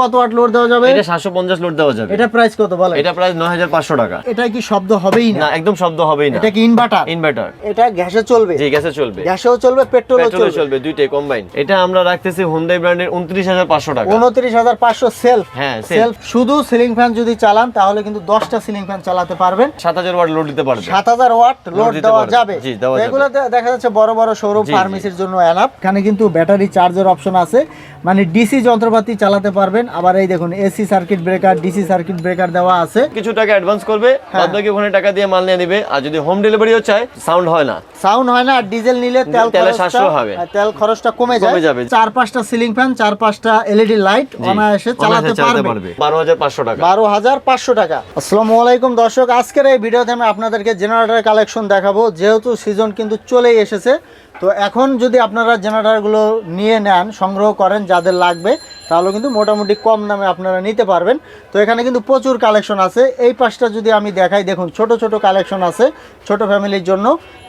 কত watt load দেওয়া যাবে? এটা সাতশো পঞ্চাশ লোড দেওয়া যাবে। এটা প্রাইস কত বলে এটা হাজার পাঁচশো টাকা। এটা কি শব্দ হবেই না? না একদম শব্দ হবেই না। এটা কি ইনভার্টার ইনভার্টার এটা গ্যাসে চলবে? জি গ্যাসে চলবে। গ্যাসেও চলবে পেট্রোলও পেট্রোলে চলবে? চলবে দুইটাই কম্বাইন এটা আমরা রাখতেছি হুন্ডাই ব্র্যান্ডের উনত্রিশ হাজার পাঁচশো টাকা। উনত্রিশ হাজার পাঁচশো সেলফ হ্যাঁ, সেলফ শুধু সিলিং ফ্যান যদি চালান তাহলে কিন্তু দশটা সিলিং ফ্যান চালাতে পারবেন। সাত হাজার ওয়াট লোড দিতে পারবে। সাত হাজার ওয়াট লোড দেওয়া যাবে। জি, দেওয়া যাবে। দেখা যাচ্ছে বড় বড় শোরুম। ফার্মেসির জন্য অ্যালাপ এখানে কিন্তু ব্যাটারি চার্জের অপশন আছে। মানে ডিসি যন্ত্রপাতি চালাতে পারবেন। আবার এই দেখুন AC circuit breaker DC circuit breaker দেওয়া আছে। কিছু টাকা অ্যাডভান্স করবে হ্যাঁ। বাদ বাকি ওখানে টাকা দিয়ে মাল নিয়ে নিবে আর যদি হোম ডেলিভারিও চায় সাউন্ড হয় না। সাউন্ড হয় না আর ডিজেল নিলে তেল খরচটা- সাশ্রয় হবে। হ্যাঁ, তেল খরচটা কমে যায়। কমে যাবে। চার পাঁচটা সিলিং ফ্যান চার পাঁচটা এলইডি লাইট অনায়াসে চালাতে পারবে। বারো হাজার পাঁচশো টাকা। বারো হাজার পাঁচশো টাকা। আসসালামু আলাইকুম দর্শক। আজকের এই ভিডিওতে আমি আপনাদেরকে জেনারেটর কালেকশন দেখাবো। যেহেতু সিজন কিন্তু চলেই এসেছে তো এখন যদি আপনারা জেনারেটারগুলো নিয়ে নেন, সংগ্রহ করেন যাদের লাগবে, তাহলে কিন্তু মোটামুটি কম দামে আপনারা নিতে পারবেন। তো এখানে কিন্তু প্রচুর কালেকশন আছে। এই পাশটা যদি আমি দেখাই, দেখুন, ছোট ছোট কালেকশন আছে ছোট ফ্যামিলির জন্য।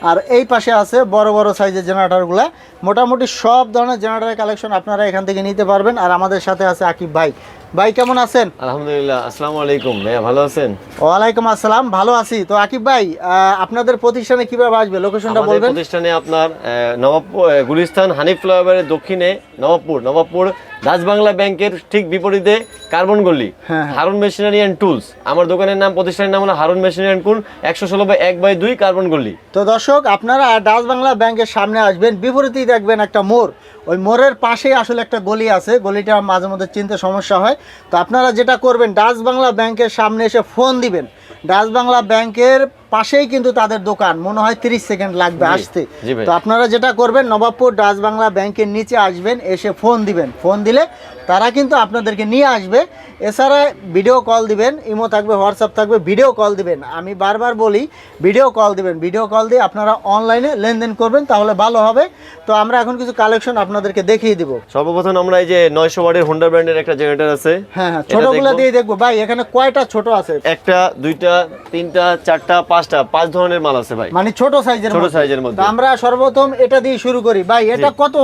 আর এই পাশে আছে বড় বড় সাইজের জেনারেটরগুলো। মোটামুটি সব ধরনের জেনারেটর কালেকশন আপনারা এখান থেকে নিতে পারবেন। আর আমাদের সাথে আছে আকিব ভাই। ভাই কেমন আছেন? আলহামদুলিল্লাহ আসসালামু আলাইকুম। ভাইয়া ভালো আছেন? ওয়ালাইকুম আসসালাম ভালো আছি। তো আকিব ভাই আহ, আপনাদের প্রতিষ্ঠানে কীভাবে আসবে? লোকেশনটা বলবেন। প্রতিষ্ঠানে আপনার নবাব নবাবপুর গুলিস্তান হানিফ ফ্লাইওভারের দক্ষিণে নবাবপুর নবাবপুর রাজবাংলা ব্যাংকের ঠিক বিপরীতে কার্বন গল্লি হ্যাঁ, হ্যাঁ। Harun machinery and tools. আমার দোকানের নাম প্রতিষ্ঠানের নাম হলো হারুন মেশিনারি অ্যান্ড টুল একশো ষোলো বাই এক বাই দুই কার্বন গল্লি তো দর্শক আপনারা ডাচ বাংলা ব্যাংকের সামনে আসবেন বিপরীতেই দেখবেন একটা মোড়। ওই মোড়ের পাশেই আসলে একটা গলি আছে গলিটা মাঝে মধ্যে চিনতে সমস্যা হয়। তো আপনারা যেটা করবেন ডাচ বাংলা ব্যাংকের সামনে এসে ফোন দিবেন। ডাচ বাংলা ব্যাংকের পাশেই কিন্তু তাদের দোকান। মনে হয় তিরিশ সেকেন্ড লাগবে আসতে। তো আপনারা যেটা করবেন নবাবপুর ডাচ বাংলা ব্যাংকের নিচে আসবেন এসে ফোন দিবেন। ফোন দিলে তারা কিন্তু আপনাদেরকে নিয়ে আসবে। এছাড়া ভিডিও কল দিবেন ইমো থাকবে হোয়াটসঅ্যাপ থাকবে ভিডিও কল দিবেন। আমি বারবার বলি ভিডিও কল দিবেন। ভিডিও কল দিয়ে আপনারা অনলাইনে লেনদেন করবেন তাহলে ভালো হবে। তো আমরা এখন কিছু কালেকশন আপনাদেরকে দেখিয়ে দিব। সর্বপ্রথম আমরা এই যে নয়শো ওয়ার্ডের হোন্ডা ব্র্যান্ডের একটা জেনারেটর আছে। হ্যাঁ হ্যাঁ ছোটগুলো দিয়ে দেখব। ভাই এখানে কয়টা ছোট আছে? একটা দুইটা তিনটা চারটা পাঁচটা পাঁচ ধরনের মাল আছে ভাই। মানে ছোট সাইজের ছোট সাইজের মধ্যে। আমরা সর্বপ্রথম এটা দিয়ে শুরু করি। ভাই এটা কত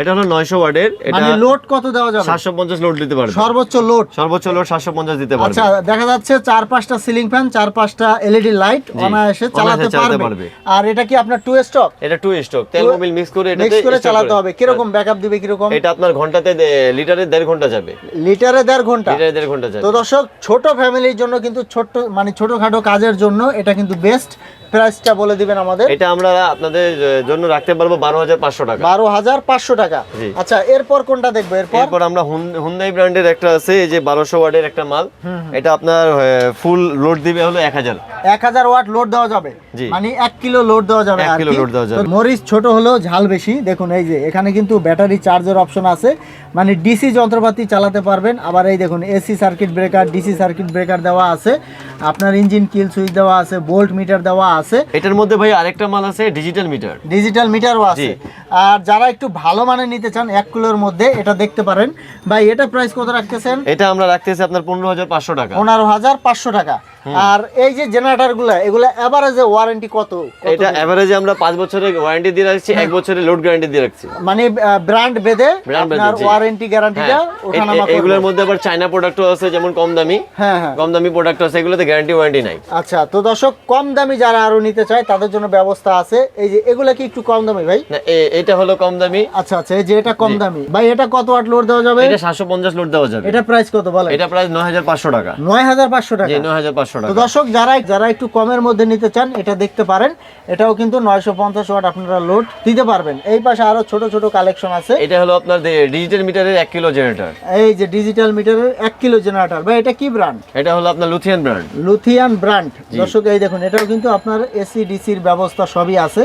এটা হলো নয়শো ওয়ার্ডের এটা মানে লোড কত দেওয়া যাবে? সাতশো পঞ্চাশ লোড দিতে পারবে। সর্বোচ্চ লোড। সর্বোচ্চ লোড সাতশো পঞ্চাশ দিতে পারবে। আচ্ছা দেখা যাচ্ছে চার পাঁচটা সিলিং ফ্যান চার পাঁচটা এলইডি লাইট অনায়াসে চালাতে পারবে। আর এটা কি আপনার টু স্টক এটা টু স্টক তেল মোবিল মিক্স করে মিক্স করে চালাতে হবে। কীরকম ব্যাকআপ দিবে কীরকম? এটা আপনার ঘন্টাতে লিটারে দেড় ঘণ্টা যাবে। লিটারে দেড় ঘণ্টা? লিটারে দেড় ঘণ্টা যাবে। তো দর্শক ছোট ফ্যামিলির জন্য কিন্তু ছোট্ট মানে ছোটখাটো কাজের জন্য এটা কিন্তু বেস্ট প্রাইসটা বলে দিবেন আমাদের। এটা আমরা আপনাদের জন্য রাখতে পারব বারো হাজার পাঁচশো টাকা। বারো হাজার পাঁচশো টাকা। আচ্ছা এরপর কোনটা দেখব? এরপর? এরপর আমরা হুন্দাই ব্র্যান্ডের একটা আছে এই যে বারোশো ওয়ার্ডের একটা মাল। এটা আপনার ফুল লোড দিবে হলো এক হাজার। এক হাজার ওয়াট লোড দেওয়া যাবে। মানে এক কিলো লোড দেওয়া যাবে এক কিলো load দেওয়া যাবে। মরিচ ছোট হলেও ঝাল বেশি। দেখুন এই যে এখানে কিন্তু ব্যাটারি চার্জের অপশন আছে। মানে ডিসি যন্ত্রপাতি চালাতে পারবেন। আবার এই দেখুন AC circuit breaker DC circuit breaker দেওয়া আছে। আপনার ইঞ্জিন কিল সুইচ দেওয়া আছে বোল্ট মিটার দেওয়া আছে। এটার মধ্যে ভাই আরেকটা মাল আছে ডিজিটাল মিটার ডিজিটাল মিটারও আছে। আর যারা একটু ভালো মানের নিতে চান এক কিলোর মধ্যে এটা দেখতে পারেন। ভাই এটা প্রাইস কত রাখতেছেন? এটা আমরা রাখতেছি আপনার পনেরো হাজার পাঁচশো টাকা। পনেরো হাজার পাঁচশো টাকা। আর এই যে জেনারেটরগুলো এগুলো এভারেজে ওয়ারেন্টি কত? এটা এভারেজে আমরা 5 বছরের ওয়ারেন্টি দিয়ে রাখছি 1 বছরের লোড গ্যারান্টি দিয়ে রাখছি। মানে ব্র্যান্ড ভেদে আপনার ওয়ারেন্টি গ্যারান্টিটা ওঠানামা করে এগুলোর মধ্যে আবার চায়না প্রোডাক্ট আছে যেমন কম দামি। হ্যাঁ, হ্যাঁ। কম দামি প্রোডাক্ট আছে এগুলোতে গ্যারান্টি ওয়ারেন্টি নাই। আচ্ছা তো দর্শক কম দামি যারা আরও নিতে চায় তাদের জন্য ব্যবস্থা আছে। এই যে এগুলো কি একটু কম দামি ভাই? না এটা হলো কম দামি। আচ্ছা আচ্ছা এই যে এটা কম দামি। ভাই এটা কত ওয়াট লোড দেওয়া যাবে? এটা 750 লোড দেওয়া যাবে। এটা প্রাইস কত বলেন? এটা প্রাইস 9500 টাকা। 9500 টাকা। জি 9500 টাকা। দর্শক যারা যারা একটু কমের মধ্যে নিতে চান এটা দেখতে পারেন। এটাও কিন্তু নয়শো পঞ্চাশ ওয়াট আপনারা লোড দিতে পারবেন। এই পাশে আরও ছোট ছোট কালেকশন আছে। এটা হলো আপনার ডিজিটাল মিটারের এক কিলো জেনারেটর এই যে ডিজিটাল মিটারের এক কিলো জেনারেটর বা এটা কি ব্র্যান্ড এটা হলো আপনার লুথিয়ান ব্র্যান্ড লুথিয়ান ব্র্যান্ড দর্শক এই দেখুন এটাও কিন্তু আপনার এসি ডিসির ব্যবস্থা সবই আছে।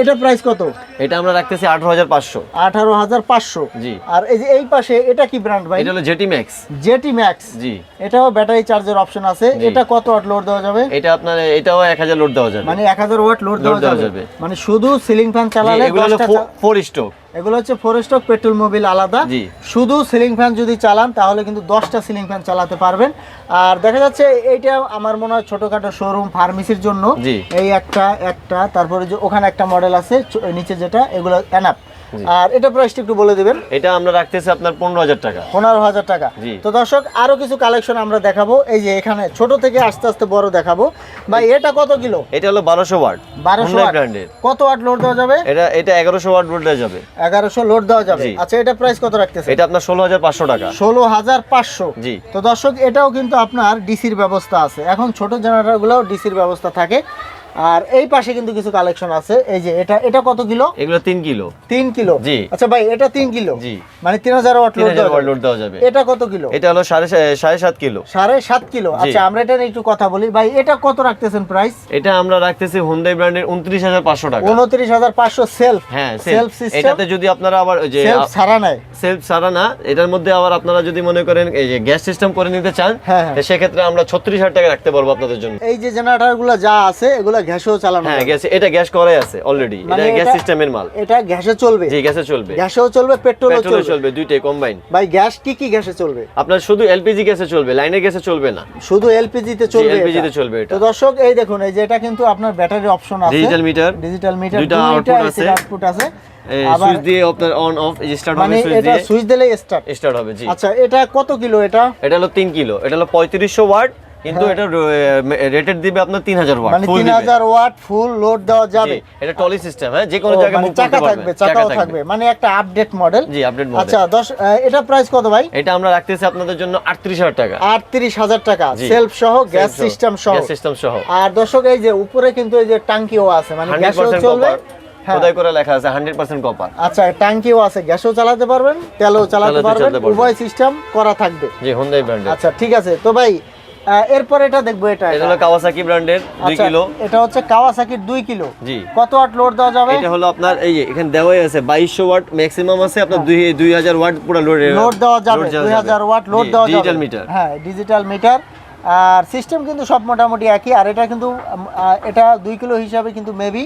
এটা প্রাইস কত? এটা আমরা রাখতেছি আঠারো হাজার পাঁচশো। আঠারো হাজার পাঁচশো। জি। আর এই যে এই পাশে এটা কি ব্র্যান্ড ভাই? এটা হলো জেটি ম্যাক্স জেটি ম্যাক্স জি। এটাও ব্যাটারি চার্জের অপশন আছে। এটা কত ওয়াট লোড দেওয়া যাবে? এটা আপনার এটাও এক হাজার লোড দেওয়া যাবে। মানে এক হাজার ওয়াট লোড দেওয়া যাবে। মানে শুধু সিলিং ফ্যান চালালে এগুলো হলো স্টক এগুলো হচ্ছে ফোর স্টক পেট্রোল মোবিল আলাদা। শুধু সিলিং ফ্যান যদি চালান তাহলে কিন্তু দশটা সিলিং ফ্যান চালাতে পারবেন। আর দেখা যাচ্ছে এইটা আমার মনে হয় ছোটখাটো শোরুম ফার্মেসির জন্য। এই একটা একটা তারপরে যে ওখানে একটা মডেল আছে নিচে যেটা এগুলো এনাপ আর এটা প্রাইসটা একটু বলে দিবেন। এটা আমরা রাখতেছি আপনার পনেরো হাজার টাকা। পনেরো হাজার টাকা। তো দর্শক আরও কিছু কালেকশন আমরা দেখাবো। এই যে এখানে ছোট থেকে আস্তে আস্তে বড় দেখাবো। ভাই এটা কত কিলো? এটা হলো বারোশো ওয়াট। বারোশো ব্র্যান্ডের কত ওয়াট লোড দেওয়া যাবে? এটা এটা এগারোশো ওয়াট ভোল্টেজ যাবে। এগারোশো লোড দেওয়া যাবে। আচ্ছা এটা প্রাইস কত রাখতেছে এটা আপনার ষোলো হাজার পাঁচশো টাকা। ষোলো হাজার পাঁচশো। জি। তো দর্শক এটাও কিন্তু আপনার ডিসির ব্যবস্থা আছে। এখন ছোট জেনারেটরগুলোও ডিসির ব্যবস্থা থাকে। আর এই পাশে কিন্তু কিছু কালেকশন আছে। এই যে এটা এটা কত কিলো? এগুলো তিন কিলো। তিন কিলো? জি। আচ্ছা ভাই এটা তিন কিলো? জি। মানে তিন হাজার ওয়াট লোড দেওয়া লোড দেওয়া যাবে। এটা কত কিলো? এটা হলো সাড়ে সা- সাড়ে সাত কিলো। সাড়ে সাত কিলো? আচ্ছা আমরা এটা নিয়ে একটু কথা বলি। ভাই এটা কত রাখতেছেন প্রাইস এটা আমরা রাখতেছি হুন্ডাই ব্র্যান্ডের উনত্রিশ হাজার পাঁচশো টাকা। উনত্রিশ হাজার পাঁচশো সেলফ হ্যাঁ সেলফ সিস্টেম এটাতে যদি আপনারা আবার যে সেলফ ছাড়া নেয় সেলফ ছাড়া না এটার মধ্যে আবার আপনারা যদি মনে করেন এই যে গ্যাস সিস্টেম করে নিতে চান হ্যাঁ, হ্যাঁ। সেক্ষেত্রে আমরা ছত্রিশ হাজার টাকা রাখতে পারব আপনাদের জন্য। এই যে জেনারেটরগুলো যা আছে এগুলো গ্যাসেও চালানো হ্যাঁ গ্যাস এটা গ্যাস করাই আছে অলরেডি মানে এটা গ্যাস সিস্টেমের মাল। এটা গ্যাসে চলবে। জি গ্যাসে চলবে। গ্যাসেও চলবে পেট্রোলও পেট্রোলে চলবে। চলবে দুইটাই কম্বাইন ভাই গ্যাস কি কি গ্যাসে চলবে? আপনার শুধু এলপিজি গ্যাসে চলবে লাইনের গ্যাসে চলবে না। শুধু এলপিজি তে চলবে LPG তে চলবে এটা। তো দর্শক এই দেখুন এই যে এটা কিন্তু আপনার ব্যাটারি অপশন আছে। ডিজিটাল মিটার ডিজিটাল মিটার দুইটা এসি আছে। আউটপুট আছে। সুইচ দিয়ে আপনার অন অফ স্টার্ট মানে হবে সুইচ দিয়ে সুইচ দিলে স্টার্ট স্টার্ট হবে জি। আচ্ছা এটা কত কিলো এটা? এটা হলো তিন কিলো এটা হলো পঁয়ত্রিশশো ওয়াট। কিন্তু এটা রেটেড দিবে আপনার তিন হাজার ওয়াট হ্যাঁ। মানে ওয়াট ফুল লোড দেওয়া যাবে। এটা টলি সিস্টেম হ্যাঁ যে কোনো জায়গায় মানে মুভ করতে চাকা পারবে থাকবে চাকাও থাকবে। মানে একটা আপডেট মডেল জি আপডেট মডেল আচ্ছা দশ আহ, এটা প্রাইস কত ভাই? এটা আমরা রাখতেছি আপনাদের জন্য আটত্রিশ হাজার টাকা। আটত্রিশ হাজার টাকা। সেলফ সহ গ্যাস সিস্টেম সহ। গ্যাস সিস্টেম সহ। আর দর্শক এই যে উপরে কিন্তু এই যে টাঙ্কিও আছে মানে গ্যাসও চলবে। হ্যাঁ। খোদাই করে লেখা আছে হান্ড্রেড পার্সেন্ট কপার আচ্ছা টাঙ্কিও আছে গ্যাসও চালাতে পারবেন তেলও চালাতে পারবেন উভয় সিস্টেম করা থাকবে। জি হুন্ডাই ব্র্যান্ডের আচ্ছা ঠিক আছে। তো ভাই এরপর এটা দেখব এটা। এটা হলো কাওয়াসাকি ব্র্যান্ডের দুই আচ্ছা, কিলো। এটা হচ্ছে কাওয়াসাকির দুই কিলো। জি। কত ওয়াট লোড দেওয়া যাবে? এটা হলো আপনার এই যে এখানে দেওয়াই আছে বাইশশো ওয়াট ম্যাক্সিমাম আছে আপনার দুই দুই হাজার ওয়াট পুরো লোড লোড দেওয়া যাবে দুই হাজার ওয়াট লোড দেওয়া যাবে। ডিজিটাল মিটার হ্যাঁ ডিজিটাল মিটার আর সিস্টেম কিন্তু সব মোটামুটি একই আর এটা কিন্তু এটা দুই কিলো হিসাবে কিন্তু মেবি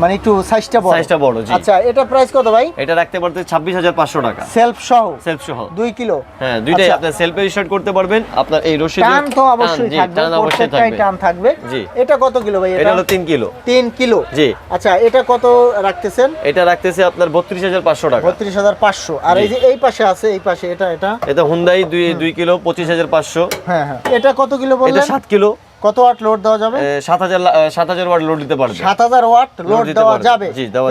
মানে একটু সাইজটা বড়। সাইজটা বড় জি। আচ্ছা এটা প্রাইস কত ভাই? এটা রাখতে পারতে ছাব্বিশ হাজার পাঁচশো টাকা। সেলফ সহ? সেলফ সহ। দুই কিলো? হ্যাঁ দুইটাই আচ্ছা। আপনার সেলফে স্টার্ট করতে পারবেন। আপনার এই রশি টান তো অবশ্যই থাকবে। টান অবশ্যই থাকবে। টান থাকবে। জি। এটা কত কিলো ভাই এটা হলো তিন কিলো। তিন কিলো? জি। আচ্ছা এটা কত রাখতেছেন? এটা রাখতেছে আপনার বত্রিশ হাজার পাঁচশো টাকা। বত্রিশ হাজার পাঁচশো। আর এই যে এই পাশে আছে এই পাশে এটা এটা? এটা হুন্দাই দুই দুই কিলো পঁচিশ হাজার পাঁচশো। হ্যাঁ হ্যাঁ। এটা কত কিলো বললেন এটা বললেন? সাত কিলো। কত ওয়াট লোড দেওয়া যাবে? এ, সাত হাজার লা- সাত হাজার ওয়াট লোড দিতে পারবে। সাত হাজার ওয়াট লোড দেওয়া যাবে।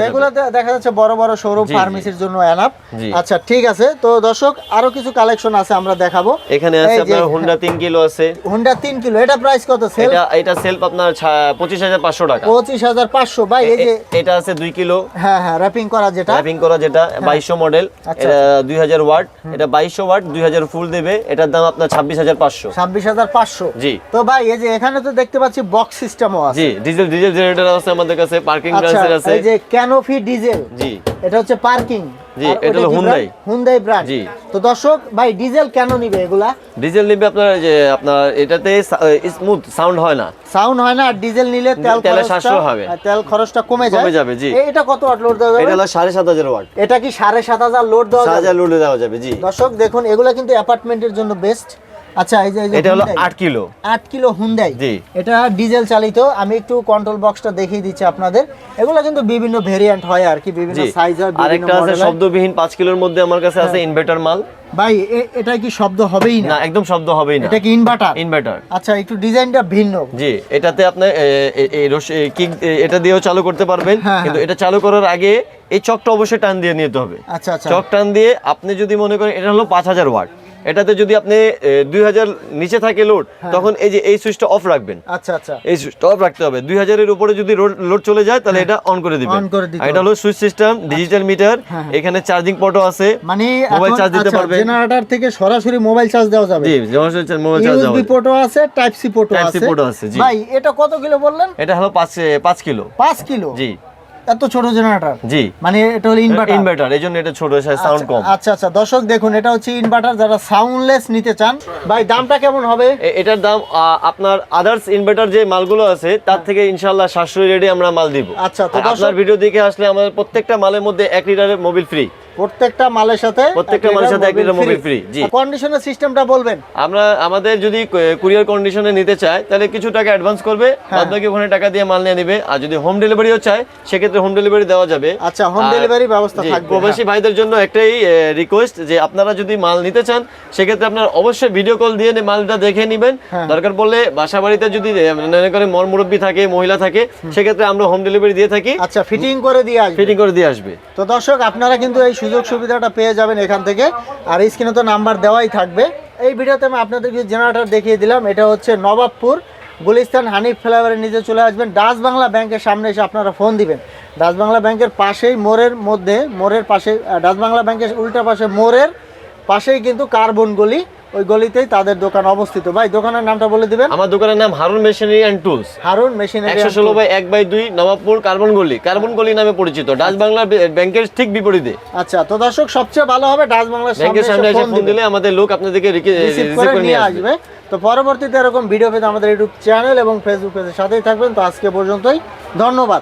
এগুলো দেখা যাচ্ছে বড় বড় শোরুম। ফার্মেসির জন্য এনাফ আচ্ছা ঠিক আছে। তো দর্শক আরও কিছু কালেকশন আছে আমরা দেখাবো। এখানে আছে আপনার হুন্ডা তিন কিলো আছে। হুন্ডা তিন কিলো। এটা প্রাইস কত? সেল এটা এটা সেলফ আপনার পঁচিশ হাজার পাঁচশো টাকা। পঁচিশ হাজার পাঁচশো। ভাই এই যে এটা আছে দুই কিলো। হ্যাঁ হ্যাঁ র্যাপিং করা যেটা। র্যাপিং করা যেটা বাইশশো মডেল আচ্ছা, এটা দুই হাজার ওয়াট। এটা বাইশশো ওয়াট দুই হাজার ফুল দেবে। এটার দাম আপনার ছাব্বিশ হাজার পাঁচশো। ছাব্বিশ হাজার পাঁচশো। জি। তো ভাই এই যে এখানে তো দেখতে পাচ্ছি বক্স সিস্টেমও আছে। জি ডিজেল ডিজেল জেনারেটর আছে আমাদের কাছে পার্কিং আচ্ছা ব্রাঞ্চের আছে। এই যে ক্যানোফি ডিজেল জি। এটা হচ্ছে পার্কিং জি, এটা হলো Hyundai। হুন্ডাই ব্র্যান্ড জি। তো দর্শক ভাই ডিজেল কেন নিবে এগুলা? ডিজেল নিবে আপনার এই যে আপনার এটাতে স্মুথ সাউন্ড হয় না। সাউন্ড হয় না আর ডিজেল নিলে তেল খরচটা সাশ্রয় হবে। তেল খরচটা কমে যায়। কমে যাবে, জি। এটা কত ওয়াট লোড দেওয়া যাবে? এটা হলো সাড়ে সাত হাজার ওয়াট এটা কি সাড়ে সাত হাজার লোড দেওয়া যাবে? হাজার লোডে দেওয়া যাবে জি। দর্শক দেখুন এগুলা কিন্তু অ্যাপার্টমেন্টের জন্য বেস্ট আচ্ছা এই যে এটা হলো Hyundai। আট কিলো। আট কিলো হুন্ডাই জি। এটা ডিজেল চালিত। আমি একটু কন্ট্রোল বক্সটা দেখিয়ে দিচ্ছি আপনাদের। এগুলো কিন্তু বিভিন্ন ভেরিয়েন্ট হয় আর কি বিভিন্ন সাইজ হয় বিভিন্ন আরেকটা আছে শব্দবিহীন পাঁচ কিলোর মধ্যে আমার কাছে আছে ইনভার্টার মাল। ভাই এটা কি শব্দ হবেই না? একদম শব্দ হবেই না। এটা কি ইনভার্টার ইনভার্টার আচ্ছা একটু ডিজাইনটা ভিন্ন। জি এটাতে আপনি কিক এটা দিয়েও চালু করতে পারবেন। হ্যাঁ, কিন্তু হ্যাঁ। এটা চালু করার আগে এই চকটা অবশ্যই টান দিয়ে নিতে হবে। আচ্ছা আচ্ছা। চক টান দিয়ে আপনি যদি মনে করেন এটা হলো পাঁচ হাজার ওয়াট। এটাতে যদি আপনি দুই হাজার নিচে থাকে লোড তখন এই যে এই সুইচটা অফ রাখবেন। আচ্ছা আচ্ছা। এই সুইচটা অফ রাখতে হবে। দুই হাজারের উপরে যদি লোড চলে যায় তাহলে এটা অন করে দিবেন। হ্যাঁ। এটা হলো সুইচ সিস্টেম ডিজিটাল মিটার হ্যাঁ, হ্যাঁ। এখানে চার্জিং পোর্টও আছে। মানে মোবাইল চার্জ দিতে পারবে জেনারেটর থেকে সরাসরি মোবাইল চার্জ দেওয়া যাবে। জি যেমন মোবাইল চার্জ দেওয়া ইউএসবি পোর্টও আছে টাইপ সি C আছে। port ও আছে, জি। ভাই এটা কত কিলো বললেন? এটা হলো পাঁচ পাঁচ কিলো। 5 কিলো? জি। এত ছোট জেনারেটর জি। মানে এটা হলো ইনভার্টার ইনভার্টার এই জন্য এটা ছোট সাউন্ড কম। আচ্ছা আচ্ছা দর্শক দেখুন এটা হচ্ছে ইনভার্টার যারা সাউন্ডলেস নিতে চান। ভাই দামটা কেমন হবে? এটার দাম আপনার আদার্স ইনভার্টার যে মালগুলো আছে তার থেকে ইনশাল্লাহ সাশ্রয়ী রেটে আমরা মাল দিব। আচ্ছা, তো আপনার ভিডিও দেখে আসলে আমাদের প্রত্যেকটা মালের মধ্যে এক লিটারের মোবিল ফ্রি প্রত্যেকটা মালের সাথে প্রত্যেকটা মালের সাথে মোবিল free, জি। কন্ডিশনের সিস্টেমটা বলবেন আমরা আমাদের যদি কুরিয়ার কন্ডিশনে নিতে চায় তাহলে কিছু টাকা অ্যাডভান্স করবে হ্যাঁ। ওখানে টাকা দিয়ে মাল নিয়ে নেবে আর যদি হোম ডেলিভারিও চায় সেক্ষেত্রে হোম ডেলিভারি দেওয়া যাবে আচ্ছা হোম ডেলিভারি ব্যবস্থা থাকবে প্রবাসী ভাইদের জন্য একটাই রিকোয়েস্ট যে আপনারা যদি মাল নিতে চান সেক্ষেত্রে আপনারা অবশ্যই ভিডিও কল দিয়ে মালটা দেখে নেবেন হ্যাঁ। দরকার পড়লে বাসা বাড়িতে যদি মনে করে মর মুরব্বী থাকে মহিলা থাকে সেক্ষেত্রে আমরা হোম ডেলিভারি দিয়ে থাকি হ্যাঁ। আচ্ছা ফিটিং করে দিয়ে আসবে ফিটিং করে দিয়ে আসবে তো দর্শক আপনারা কিন্তু এই সুযোগ সুবিধাটা পেয়ে যাবেন এখান থেকে। আর স্ক্রিনে তো নাম্বার দেওয়াই থাকবে। এই ভিডিওতে আমি আপনাদেরকে জেনারেটার দেখিয়ে দিলাম। এটা হচ্ছে নবাবপুর গুলিস্তান হানিফ ফ্লাইওভারের নিচে চলে আসবেন। ডাচ বাংলা ব্যাংকের সামনে এসে আপনারা ফোন দিবেন। ডাচ বাংলা ব্যাংকের পাশেই মোড়ের মধ্যে, মোড়ের পাশে ডাস বাংলা ব্যাংকের উল্টা পাশে মোড়ের পাশেই কিন্তু কার্বন গলি। ওই গলিতেই তাদের দোকান অবস্থিত। ভাই দোকানের নামটা বলে দিবেন? আমার দোকানের নাম Harun machinery and tools. Harun machinery একশো ষোলো বাই এক বাই দুই নবাবপুর কার্বন গলি। কার্বন গলি নামে পরিচিত। ডাচ বাংলা ব্যাংকের ঠিক বিপরীতে। আচ্ছা তো দর্শক সবচেয়ে ভালো হবে ডাচ বাংলার ব্যাংকের সামনে এসে ফোন দিলে আমাদের লোক আপনাদেরকে রিসিভ করে নিয়ে আসবে। তো পরবর্তীতে এরকম ভিডিও পেতে আমাদের ইউটিউব চ্যানেল এবং ফেসবুক পেজের সাথেই থাকবেন। তো আজকে পর্যন্তই। ধন্যবাদ।